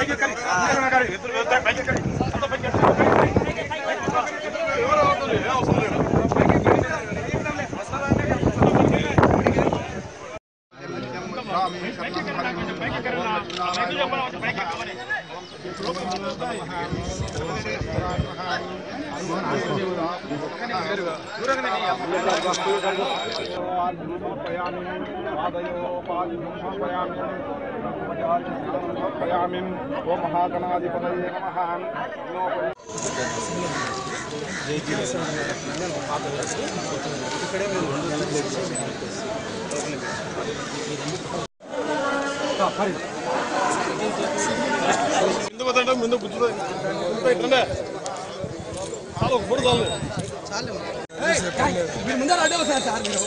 దూరంగా ఓం మహాగణాధిపతయే నమః ముందు పోతాంటే ముందు గుర్తు ఇట్లనే చాలు మీరు ముందర అడ్డవుతున్నారు సార్ మీరు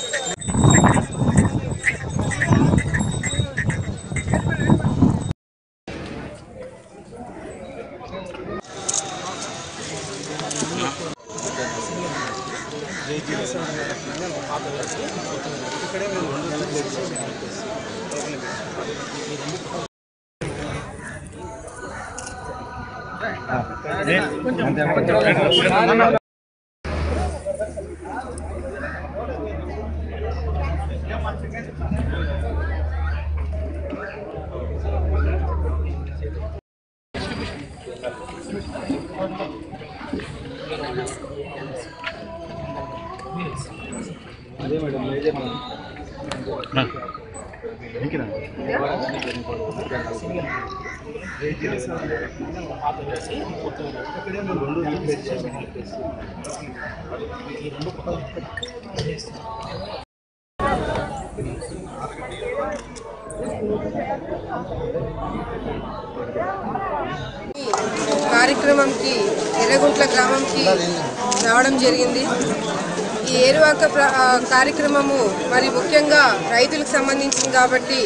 ఇక్కడే మేము రెండు కొంచెం మూడు చాలు కార్యక్రమంకి ఎర్రగుంట్ల గ్రామంకి రావడం జరిగింది. ఈ ఏరువాక కార్యక్రమము మరి ముఖ్యంగా రైతులకు సంబంధించింది కాబట్టి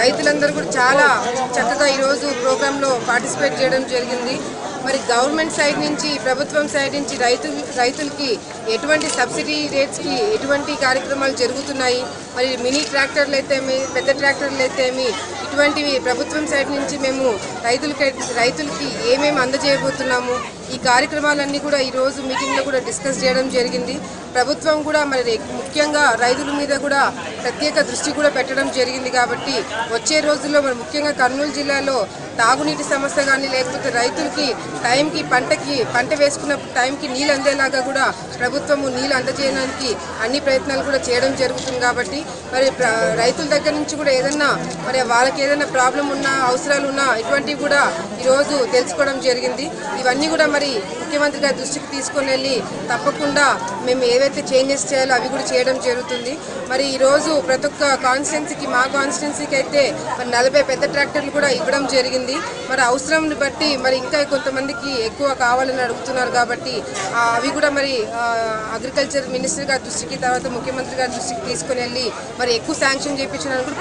రైతులందరూ కూడా చాలా చక్కగా ఈరోజు ప్రోగ్రాంలో పార్టిసిపేట్ చేయడం జరిగింది. మరి గవర్నమెంట్ సైడ్ నుంచి ప్రభుత్వం సైడ్ నుంచి రైతు రైతులకి ఎటువంటి సబ్సిడీ రేట్స్కి ఎటువంటి కార్యక్రమాలు జరుగుతున్నాయి? మరి మినీ ట్రాక్టర్లు అయితేమి పెద్ద ట్రాక్టర్లు అయితేమి ఇటువంటివి ప్రభుత్వం సైడ్ నుంచి మేము రైతులకి రైతులకి ఏమేమి అందజేయబోతున్నాము? ఈ కార్యక్రమాలన్నీ కూడా ఈరోజు మీటింగ్లో కూడా డిస్కస్ చేయడం జరిగింది. ప్రభుత్వం కూడా మరి ముఖ్యంగా రైతుల మీద కూడా ప్రత్యేక దృష్టి కూడా పెట్టడం జరిగింది కాబట్టి వచ్చే రోజుల్లో మరి ముఖ్యంగా కర్నూలు జిల్లాలో తాగునీటి సమస్య కానీ లేకపోతే రైతులకి టైంకి పంటకి పంట వేసుకున్న టైంకి నీళ్ళు అందేలాగా కూడా ప్రభుత్వము నీళ్ళు అందజేయడానికి అన్ని ప్రయత్నాలు కూడా చేయడం జరుగుతుంది కాబట్టి మరి రైతుల దగ్గర నుంచి కూడా ఏదన్నా మరి వాళ్ళకి ఏదైనా ప్రాబ్లం ఉన్నా అవసరాలు ఉన్నా ఇటువంటివి కూడా ఈరోజు తెలుసుకోవడం జరిగింది. ఇవన్నీ కూడా మరి ముఖ్యమంత్రి గారి దృష్టికి తీసుకొని వెళ్ళి తప్పకుండా మేము ఏవైతే చేంజెస్ చేయాలో అవి కూడా చేయడం జరుగుతుంది. మరి ఈరోజు ప్రతి ఒక్క కాన్స్టిట్యున్సీకి మా కాన్స్టిట్యున్సీకి అయితే మరి నలభై పెద్ద ట్రాక్టర్లు కూడా ఇవ్వడం జరిగింది. మరి అవసరంని బట్టి మరి ఇంకా కొంతమందికి ఎక్కువ కావాలని అడుగుతున్నారు కాబట్టి అవి కూడా మరి అగ్రికల్చర్ మినిస్టర్ గారి దృష్టికి తర్వాత ముఖ్యమంత్రి గారి దృష్టికి తీసుకొని వెళ్ళి మరి ఎక్కువ శాంక్షన్ చేయించడానికి కూడా